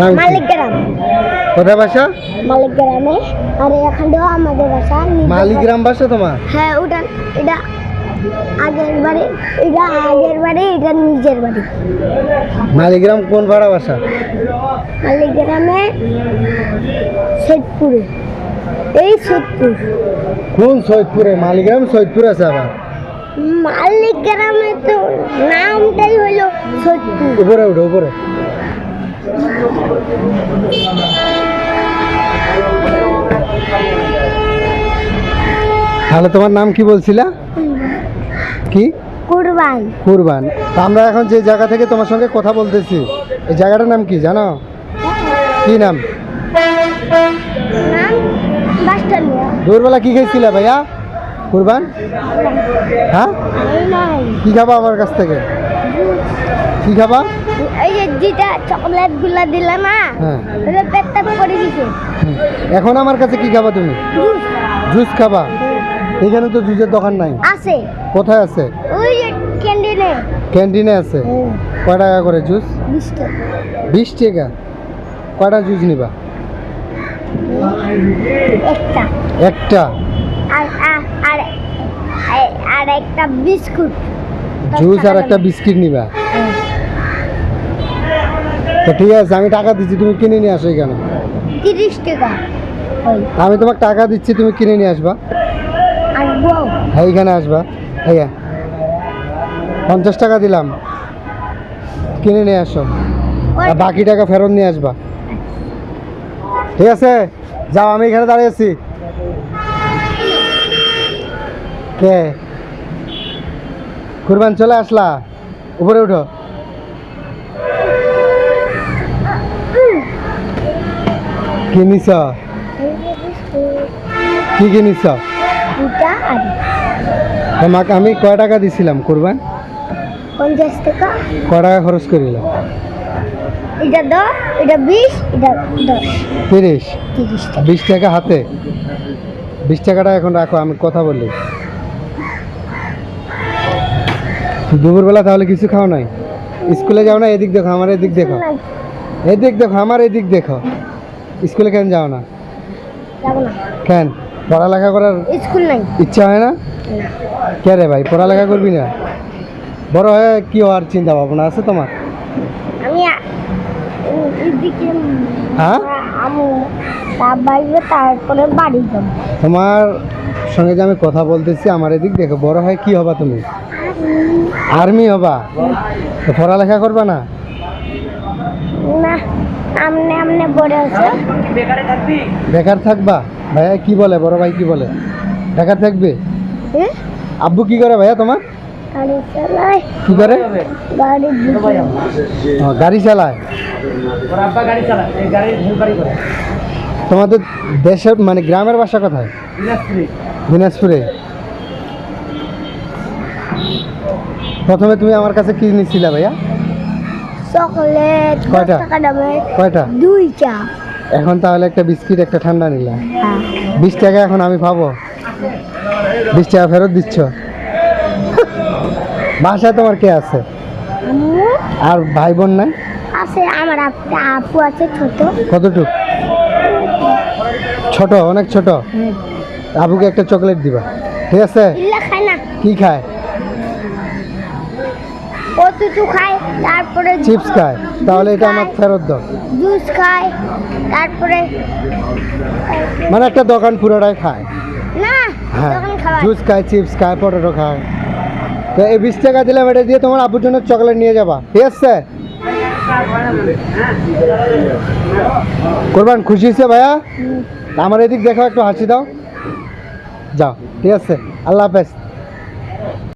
মালিকগ্রাম। কোথায় বাসা? মালিকগ্রামে। আর এখানটাও আমাদের বাসা নিজের মালিগ্রাম বাসা তোমার? হ্যাঁ ওটা এটা আগের বাড়ি এটা আগের বাড়ি এটা নিজের বাড়ি। মালিগ্রাম কোন ভাড়া বাসা? মালিকগ্রামে সৈদপুরে এই সৈদপুর কোন সৈয়দপুরে? মালিগ্রাম সৈয়দপুর আছে আবার। মালিকগ্রামে তো নামটাই হলো সৈদপুর উপরে উঠো উপরে। তাহলে তোমার নাম কি বলছিলা? কি? কুরবান। কুরবান। আমরা এখন যে জায়গা থেকে তোমার সঙ্গে কথা বলতেছি এই জায়গাটার নাম কি জানো? কি নাম? বাস্টালিয়া কি খেয়েছিলা ভাইয়া? কুরবান? হ্যাঁ? কি খাবা আমার কাছ থেকে? কি খাবা? এই যে যেটা চকলেটগুলা দিলে না হ্যাঁ। ওটা পেটটা করে দিছে এখন আমার কাছে কি খাবা তুমি? জুস। খাবা? এখানে তো জুসের দোকান নাই। আছে। কোথায় আছে? ওই যে ক্যান্ডিনে ক্যান্টিনে আছে? কয় টাকা করে জুস? বিশ টাকা। কয়টা জুস নিবা? একটা। একটা। আর আর একটা বিস্কুট। জুস আর একটা বিস্কিট নিবা। হ্যাঁ। তো ঠিক আছে আমি টাকা দিচ্ছি তুমি কিনে নিয়ে আসো এখানে। তিরিশ টাকা। আমি তোমাকে টাকা দিচ্ছি তুমি কিনে নিয়ে আসবা। হ্যাঁ এইখানে আসবা। হ্যাঁ। পঞ্চাশ টাকা দিলাম। কিনে নিয়ে আসো। আর বাকি টাকা ফেরত নিয়ে আসবা। ঠিক আছে? যাও আমি এখানে দাঁড়িয়ে আছি। কে? কুরবান চলে আসলা? উপরে উঠো। কি নিছ? কি কি নিছ? তোমাকে আমি কয় টাকা দিছিলাম কুরবান? পঞ্চাশ টাকা। কয় টাকা খরচ করিলাম এটা দশ এটা বিশ এটা দশ। তিরিশ? তিরিশ বিশ টাকা হাতে? বিশ টাকাটা এখন রাখো আমি কথা বলি। দুপুরবেলা তাহলে কিছু খাও নাই? স্কুলে যাও না এদিক দেখো আমার এদিক দেখো। এদিক দেখো আমার এদিক দেখো। স্কুলে কেন যাও না? কেন? পড়ালেখা করার স্কুল নাই। ইচ্ছা হয় না? কে রে ভাই পড়ালেখা করবি না? বড় হয়ে কি হওয়ার চিন্তা ভাবনা আছে তোমার? আমি হ্যাঁ? তারপরে বাড়ি যাব। তোমার সঙ্গে যে আমি কথা বলতেছি আমার এদিক দেখো বড় হয় কি হবা তুমি? আর্মি হবা? তো পড়ালেখা করবা না? না আমনে আমনে বড় আছে। বেকার থাকবা? ভাইয়া কি বলে? বড় ভাই কি বলে? বেকার থাকবে? হ্যাঁ? আব্বু কি করে ভাইয়া তোমার? গাড়ি চালায়। কি করে? গাড়ি বুঝি ও, গাড়ি চালায়? তোমাদের দেশের মানে গ্রামের বাসা কোথায়? দিনাজপুরে? প্রথমে তুমি আমার কাছে কি নিচ্ছিলে ভাইয়া? চকলেট কয়টা? কয়টা? দুইটা। এখন তাহলে একটা বিস্কিট একটা ঠান্ডা নিলাম হ্যাঁ। বিশ টাকা এখন আমি পাবো। বিশ টাকা ফেরত দিচ্ছ? বাসায় তোমার কে আছে? আর ভাই বোন নাই? আছে আমার আপু আছে ছোট। কতটুক? ছোট অনেক ছোট। আবুকে একটা চকলেট দিবা। ঠিক আছে? ইল্লা খায় না। কি খায়? ও তুতু খায় তারপরে চিপস খায়। তাহলে এটা আমার ফেরত দাও। জুস খায় তারপরে মানে একটা দোকান পুরোটাই খায়? না হ্যাঁ জুস খায় চিপস খায় পটেটো খায়। তো এই বিশ টাকা দিলাম এটা দিয়ে তোমার আব্বুর জন্য চকলেট নিয়ে যাবা। ঠিক আছে? কোরবান খুশি হয়েছে ভাইয়া? আমার এদিক দেখো একটু হাসি দাও। যাও ঠিক আছে? আল্লাহ হাফেজ।